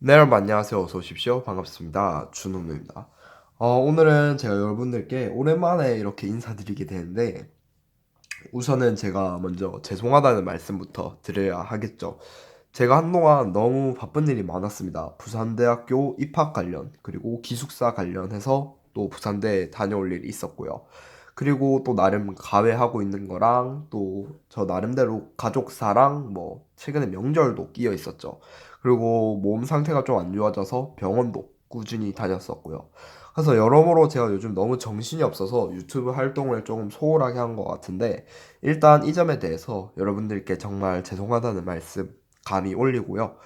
네, 여러분 안녕하세요. 어서 오십시오. 반갑습니다. 준호입니다. 어, 오늘은 제가 여러분들께 오랜만에 이렇게 인사드리게 되는데 우선은 제가 먼저 죄송하다는 말씀부터 드려야 하겠죠. 제가 한동안 너무 바쁜 일이 많았습니다. 부산대학교 입학 관련, 그리고 기숙사 관련해서 또 부산대에 다녀올 일이 있었고요. 그리고 또 나름 가외하고 있는 거랑 또 저 나름대로 가족사랑 뭐 최근에 명절도 끼어 있었죠. 그리고 몸 상태가 좀 안 좋아져서 병원도 꾸준히 다녔었고요. 그래서 여러모로 제가 요즘 너무 정신이 없어서 유튜브 활동을 조금 소홀하게 한 것 같은데 일단 이 점에 대해서 여러분들께 정말 죄송하다는 말씀 감히 올리고요.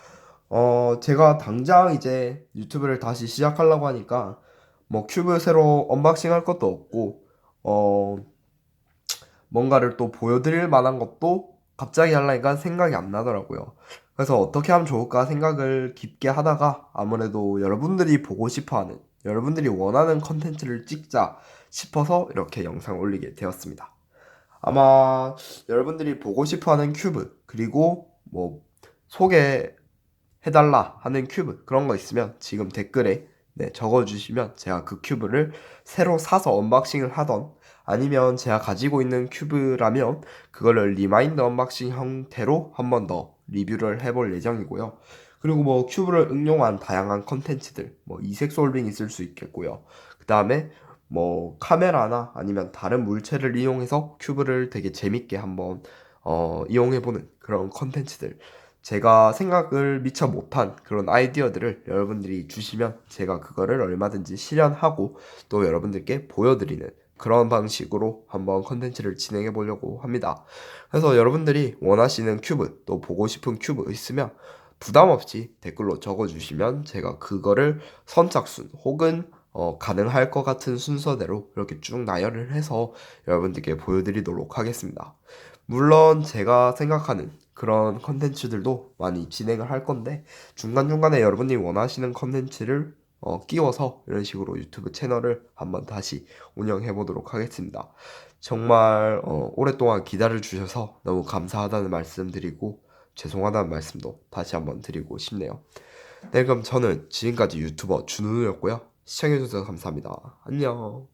어, 제가 당장 이제 유튜브를 다시 시작하려고 하니까 뭐 큐브 새로 언박싱 할 것도 없고 어, 뭔가를 또 보여드릴 만한 것도 갑자기 하려니까 생각이 안 나더라고요. 그래서 어떻게 하면 좋을까 생각을 깊게 하다가 아무래도 여러분들이 보고 싶어 하는, 여러분들이 원하는 컨텐츠를 찍자 싶어서 이렇게 영상을 올리게 되었습니다. 아마 여러분들이 보고 싶어 하는 큐브, 그리고 뭐 소개 해달라 하는 큐브, 그런 거 있으면 지금 댓글에 네, 적어주시면 제가 그 큐브를 새로 사서 언박싱을 하던 아니면 제가 가지고 있는 큐브라면 그거를 리마인드 언박싱 형태로 한 번 더 리뷰를 해볼 예정이고요. 그리고 뭐 큐브를 응용한 다양한 컨텐츠들, 뭐 이색 솔빙 있을 수 있겠고요. 그 다음에 뭐 카메라나 아니면 다른 물체를 이용해서 큐브를 되게 재밌게 한번 어, 이용해보는 그런 컨텐츠들. 제가 생각을 미처 못한 그런 아이디어들을 여러분들이 주시면 제가 그거를 얼마든지 실현하고 또 여러분들께 보여드리는 그런 방식으로 한번 컨텐츠를 진행해 보려고 합니다. 그래서 여러분들이 원하시는 큐브 또 보고 싶은 큐브 있으면 부담 없이 댓글로 적어주시면 제가 그거를 선착순 혹은 어, 가능할 것 같은 순서대로 이렇게 쭉 나열을 해서 여러분들께 보여드리도록 하겠습니다. 물론 제가 생각하는 그런 컨텐츠들도 많이 진행을 할 건데 중간중간에 여러분이 원하시는 컨텐츠를 어, 끼워서 이런 식으로 유튜브 채널을 한번 다시 운영해 보도록 하겠습니다. 정말 어, 오랫동안 기다려 주셔서 너무 감사하다는 말씀 드리고 죄송하다는 말씀도 다시 한번 드리고 싶네요. 네, 그럼 저는 지금까지 유튜버 준우였고요. 시청해 주셔서 감사합니다. 안녕.